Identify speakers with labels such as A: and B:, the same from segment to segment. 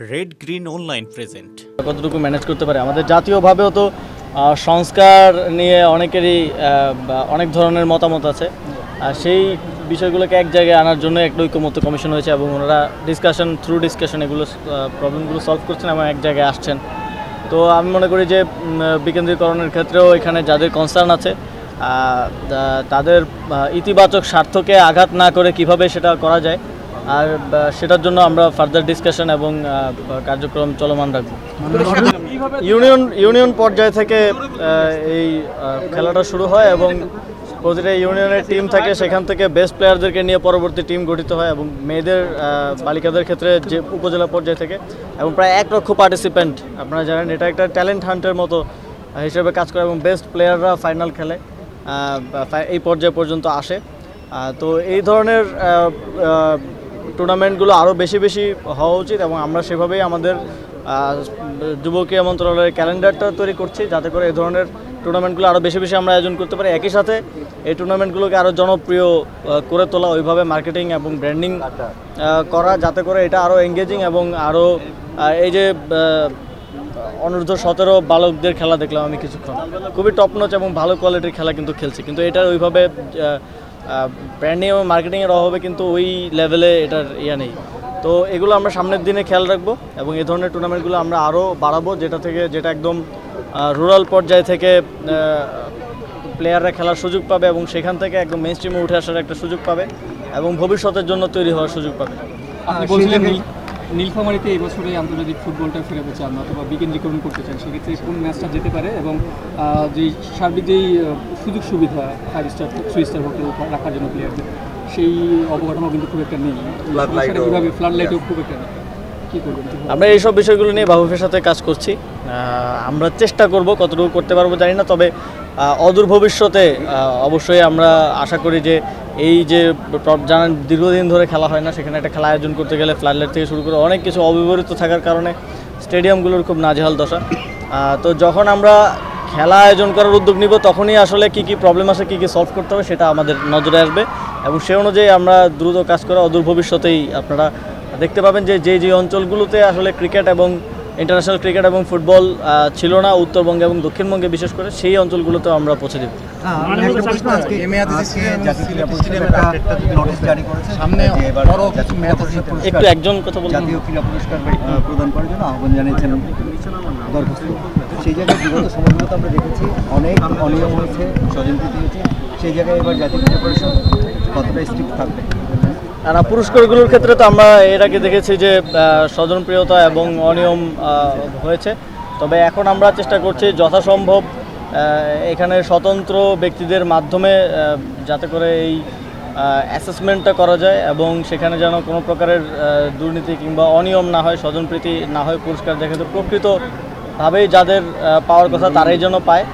A: Red green online present
B: কতটুকু manage করতে পারে? আমাদের জাতীয়ভাবেও তো সংস্কার নিয়ে অনেকেরই অনেক ধরনের মতামত আছে। আর সেই বিষয়গুলোকে এক জায়গায় আনার জন্য একটা ঐক্যমত্য কমিশন হয়েছে এবং ওনারা ডিসকাশন থ্রু ডিসকাশন এগুলো প্রবলেমগুলো সলভ করছেন এবং এক জায়গায় আসছেন। তো আমি মনে করি যে বিকেন্দ্রীকরণের ক্ষেত্রেও এখানে যাদের কনসার্ন আছে তাদের ইতিবাচক স্বার্থকে আঘাত না করে কীভাবে সেটা করা যায় আর সেটার জন্য আমরা ফার্দার ডিসকাশন এবং কার্যক্রম চলমান রাখব। ইউনিয়ন ইউনিয়ন পর্যায় থেকে এই খেলাটা শুরু হয় এবং প্রতিটা ইউনিয়নের টিম থাকে, সেখান থেকে বেস্ট প্লেয়ারদেরকে নিয়ে পরবর্তী টিম গঠিত হয় এবং মেয়েদের বালিকাদের ক্ষেত্রে যে উপজেলা পর্যায় থেকে এবং প্রায় এক লক্ষ পার্টিসিপেন্ট আপনারা জানেন, এটা একটা ট্যালেন্ট হান্টের মতো হিসেবে কাজ করে এবং বেস্ট প্লেয়াররা ফাইনাল খেলে এই পর্যায় পর্যন্ত আসে। তো এই ধরনের টুর্নামেন্টগুলো আরও বেশি বেশি হওয়া উচিত এবং আমরা সেভাবেই আমাদের যুব ক্রীড়া মন্ত্রণালয়ের ক্যালেন্ডারটা তৈরি করছি যাতে করে এই ধরনের টুর্নামেন্টগুলো আরও বেশি বেশি আমরা আয়োজন করতে পারি। একই সাথে এই টুর্নামেন্টগুলোকে আরও জনপ্রিয় করে তোলা ওইভাবে মার্কেটিং এবং ব্র্যান্ডিং করা যাতে করে এটা আরও এঙ্গেজিং এবং আরও এই যে অনূর্ধ্ব সতেরো বালকদের খেলা দেখলাম আমি কিছুক্ষণ। খুবই টপ নচ এবং ভালো কোয়ালিটির খেলা কিন্তু খেলছে। কিন্তু এটার ওইভাবে ব্র্যান্ডিং এবং মার্কেটিংয়ের অভাবে কিন্তু ওই লেভেলে এটার ইয়া নেই। তো এগুলো আমরা সামনের দিনে খেয়াল রাখব এবং এই ধরনের টুর্নামেন্টগুলো আমরা আরও বাড়াবো যেটা থেকে যেটা একদম রুরাল পর্যায় থেকে প্লেয়াররা খেলার সুযোগ পাবে এবং সেখান থেকে একদম মেন স্ট্রিমে উঠে আসার একটা সুযোগ পাবে এবং ভবিষ্যতের জন্য তৈরি হওয়ার সুযোগ পাবে।
C: আপনি বলছিলেন নীল- নীলফামারীতে এই বছরে আন্তর্জাতিক ফুটবলটা ফেরাতে চান অথবা বিকেন্দ্রীকরণ করতে চান সেক্ষেত্রে কোন ম্যাচটা যেতে পারে এবং যেই সার্বিক যেই সুযোগ সুবিধা five star three star hotel রাখার জন্য প্লেয়ারদের সেই অবকাঠামো কিন্তু খুব একটা নেই। কীভাবে ফ্লাড লাইটও খুব একটা নেই।
B: আমরা এইসব বিষয়গুলো নিয়ে বাবুফের সাথে কাজ করছি। আমরা চেষ্টা করব কতটুকু করতে পারব জানি না তবে অদূর ভবিষ্যতে অবশ্যই আমরা আশা করি যে এই যে জানেন দীর্ঘদিন ধরে খেলা হয় না, সেখানে একটা খেলা আয়োজন করতে গেলে ফ্লাডলাইট থেকে শুরু করে অনেক কিছু অবিবরিত থাকার কারণে স্টেডিয়ামগুলোর খুব নাজেহাল দশা। তো যখন আমরা খেলা আয়োজন করার উদ্যোগ নিব, তখনই আসলে কি কি প্রবলেম আছে, কি কি সলভ করতে হবে সেটা আমাদের নজরে আসবে এবং সে অনুযায়ী আমরা দ্রুত কাজ করা অদূর ভবিষ্যতেই আপনারা দেখতে পাবেন যে যে যে অঞ্চলগুলোতে আসলে ক্রিকেট এবং ইন্টারন্যাশনাল ক্রিকেট এবং ফুটবল ছিল না, উত্তরবঙ্গে এবং দক্ষিণবঙ্গে বিশেষ করে, সেই অঞ্চলগুলোতেও আমরা পৌঁছে দেব।
D: একটা পরিষদ একটা
B: একজন কথা বলুন।
D: জাতীয় ক্রীড়া পুরস্কার প্রদান করার জন্য আহ্বান জানিয়েছেন দরখাস্ত। সেই জায়গায় বিগত সময়গুলোতে আমরা দেখেছি অনেক অনিয়ম হয়েছে স্বজনপ্রীতি হয়েছে সেই জায়গায় এবার জাতীয় ক্রীড়া পরিষদ কতটা স্ট্রিক্ট থাকবে?
B: আর পুরস্কারগুলোর ক্ষেত্রে তো আমরা এর আগে দেখেছি যে স্বজনপ্রিয়তা এবং অনিয়ম হয়েছে। তবে এখন আমরা চেষ্টা করছি যথাসম্ভব এখানে স্বতন্ত্র ব্যক্তিদের মাধ্যমে যাতে করে এই অ্যাসেসমেন্টটা করা যায় এবং সেখানে যেন কোনো প্রকারের দুর্নীতি কিংবা অনিয়ম না হয় স্বজনপ্রীতি না হয় পুরস্কার দেখে তো প্রকৃতভাবেই যাদের পাওয়ার কথা তারাই যেন পায়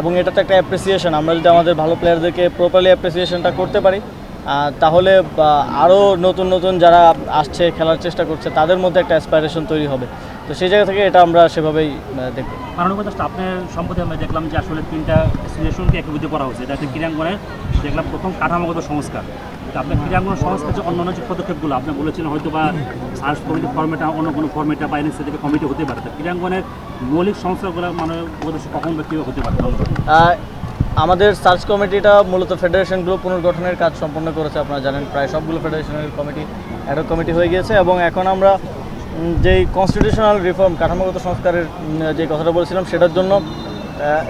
B: এবং এটা তো একটা অ্যাপ্রিসিয়েশন আমরা যদি আমাদের ভালো প্লেয়ারদেরকে প্রপারলি অ্যাপ্রিসিয়েশনটা করতে পারি তাহলে আরও নতুন নতুন যারা আসছে খেলার চেষ্টা করছে তাদের মধ্যে একটা অ্যাসপাইরেশন তৈরি হবে। তো সেই জায়গা থেকে এটা আমরা সেভাবেই দেখব।
E: মাননীয় আপনার সম্প্রতি আমরা দেখলাম যে আসলে তিনটা অ্যাসোসিয়েশনকে একীভূত করা হয়েছে। এটা ক্রীড়াঙ্গনের দেখলাম প্রথম কাঠামোগত সংস্কার। তো আপনার ক্রীড়াঙ্গন সংস্কার যে অন্যান্য যে পদক্ষেপগুলো আপনি বলেছিলেন হয়তো বা সার্চ কমিটি ফর্মেটা অন্য কোনো ফর্মেটা বা এনএসসি থেকে কমিটি হতে পারে। ক্রীড়াঙ্গনের মৌলিক সংস্কারগুলো মানে কখন বা কীভাবে হতে পারে?
B: আমাদের সার্চ কমিটিটা মূলত ফেডারেশনগুলো পুনর্গঠনের কাজ সম্পন্ন করেছে, আপনারা জানেন, প্রায় সবগুলো ফেডারেশনের কমিটি অ্যাডক কমিটি হয়ে গিয়েছে এবং এখন আমরা যেই কনস্টিটিউশনাল রিফর্ম কাঠামোগত সংস্কারের যে কথাটা বলছিলাম সেটার জন্য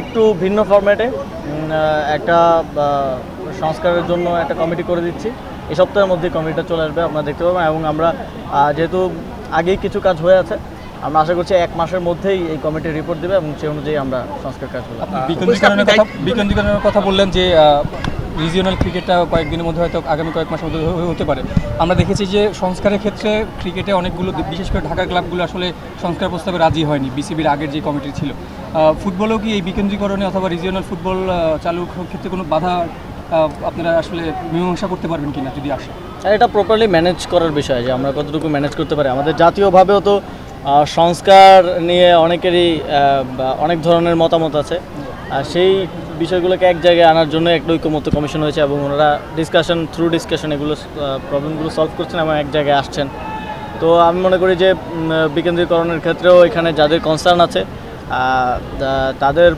B: একটু ভিন্ন ফরম্যাটে একটা সংস্কারের জন্য একটা কমিটি করে দিচ্ছি। এই সপ্তাহের মধ্যে কমিটিটা চলে আসবে, আপনারা দেখতে পাবেন। এবং আমরা যেহেতু আগেই কিছু কাজ হয়ে আছে আমরা আশা করছি এক মাসের মধ্যেই এই কমিটি রিপোর্ট দেবে এবং সেই অনুযায়ী আমরা সংস্কার কাজ করব
C: আপনি বিকেন্দ্রীকরণের কথা বিকেন্দ্রীকরণের কথা বললেন যে রিজিওনাল ক্রিকেটটা কয়েকদিনের মধ্যে হয়তো আগামী কয়েক মাসের মধ্যে হতে পারে। আমরা দেখেছি যে সংস্কারের ক্ষেত্রে ক্রিকেটে অনেকগুলো বিশেষ করে ঢাকার ক্লাবগুলো আসলে সংস্কার প্রস্তাবে রাজি হয়নি বিসিবির আগের যে কমিটি ছিল। ফুটবলেও কি এই বিকেন্দ্রীকরণে অথবা রিজিওনাল ফুটবল চালুর ক্ষেত্রে কোনো বাধা আপনারা আসলে মীমাংসা করতে পারবেন কিনা যদি আসে?
B: এটা প্রপারলি ম্যানেজ করার বিষয় যে আমরা কতটুকু ম্যানেজ করতে পারি। আমাদের জাতীয়ভাবেও তো সংস্কার নিয়ে অনেকেরই অনেক ধরনের মতামত আছে। আর সেই বিষয়গুলোকে এক জায়গায় আনার জন্য একটা ঐক্যমত্য কমিশন হয়েছে এবং ওনারা ডিসকাশন থ্রু ডিসকাশন এগুলো প্রবলেমগুলো সলভ করছেন এবং এক জায়গায় আসছেন। তো আমি মনে করি যে বিকেন্দ্রীকরণের ক্ষেত্রেও এখানে যাদের কনসার্ন আছে তাদের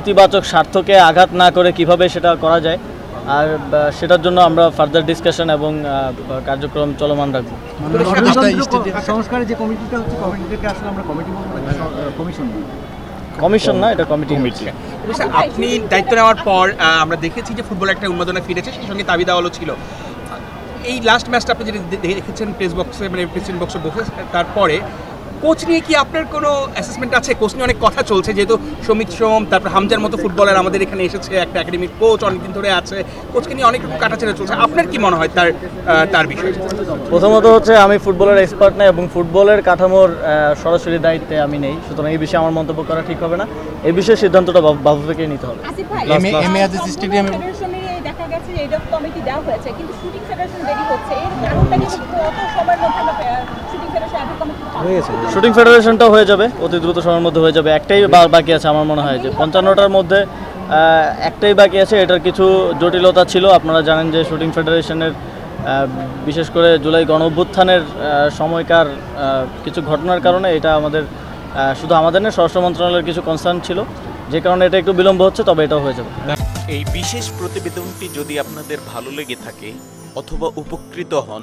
B: ইতিবাচক স্বার্থকে আঘাত না করে কীভাবে সেটা করা যায় আর সেটার জন্য আমরা ফার্দার ডিসকাশন এবং কার্যক্রম চলমান রাখব।
D: কমিটি কমিশন
B: না, এটা কমিটি
F: অবশ্যই আপনি দায়িত্ব নেওয়ার পর আমরা দেখেছি যে ফুটবল একটা উন্মাদনা ফিরেছে সেই সঙ্গে দাবি দেওয়ালও ছিল। এই লাস্ট ম্যাচটা আপনি যেটা দেখেছেন প্রেস বক্সে মানে প্রেসিডেন্ট বক্সে বসে, তারপরে কোচ নিয়ে কি আপনার কোনো অ্যাসেসমেন্ট আছে? কোচ নিয়ে অনেক কথা চলছে যেহেতু সমিত সোম তারপর হামজার মতো ফুটবলার আমাদের এখানে এসেছে একটা একাডেমিক কোচ অনেকদিন ধরে আছে। কোচকে নিয়ে অনেক রকম কাটাছেড়া চলছে। আপনার কি মনে হয় তার তার বিষয়ে?
B: প্রথমত হচ্ছে আমি ফুটবলের এক্সপার্ট না এবং ফুটবলের কাঠামোর সরাসরি দায়িত্বে আমি নেই। সুতরাং এই বিষয়ে আমার মন্তব্য করা ঠিক হবে না। এই বিষয়ে সিদ্ধান্তটা বাবু- থেকেই নিতে হবে।
G: এম এ- আজিজ স্টেডিয়ামে-
H: দেখা গেছে কমিটি দেওয়া হয়েছে কিন্তু শুটিং ফেডারেশন দেরি হচ্ছে। এর কারণটা কি? কত সময়ের মধ্যে শুটিং ফেডারেশন
B: শুটিং ফেডারেশনটাও হয়ে যাবে অতি দ্রুত সময়ের মধ্যে হয়ে যাবে। একটাই বাকি আছে আমার মনে হয় যে পঞ্চান্নটার মধ্যে একটাই বাকি আছে এটার কিছু জটিলতা ছিল। আপনারা জানেন যে শুটিং ফেডারেশনের বিশেষ করে জুলাই গণ অভ্যুত্থানের সময়কার কিছু ঘটনার কারণে এটা আমাদের শুধু আমাদের না স্বরাষ্ট্র মন্ত্রণালয়ের কিছু কনসার্ন ছিল। যে কারণে এটা একটু বিলম্ব হচ্ছে তবে এটাও হয়ে যাবে।
A: এই বিশেষ প্রতিবেদনটি যদি আপনাদের ভালো লেগে থাকে অথবা উপকৃত হন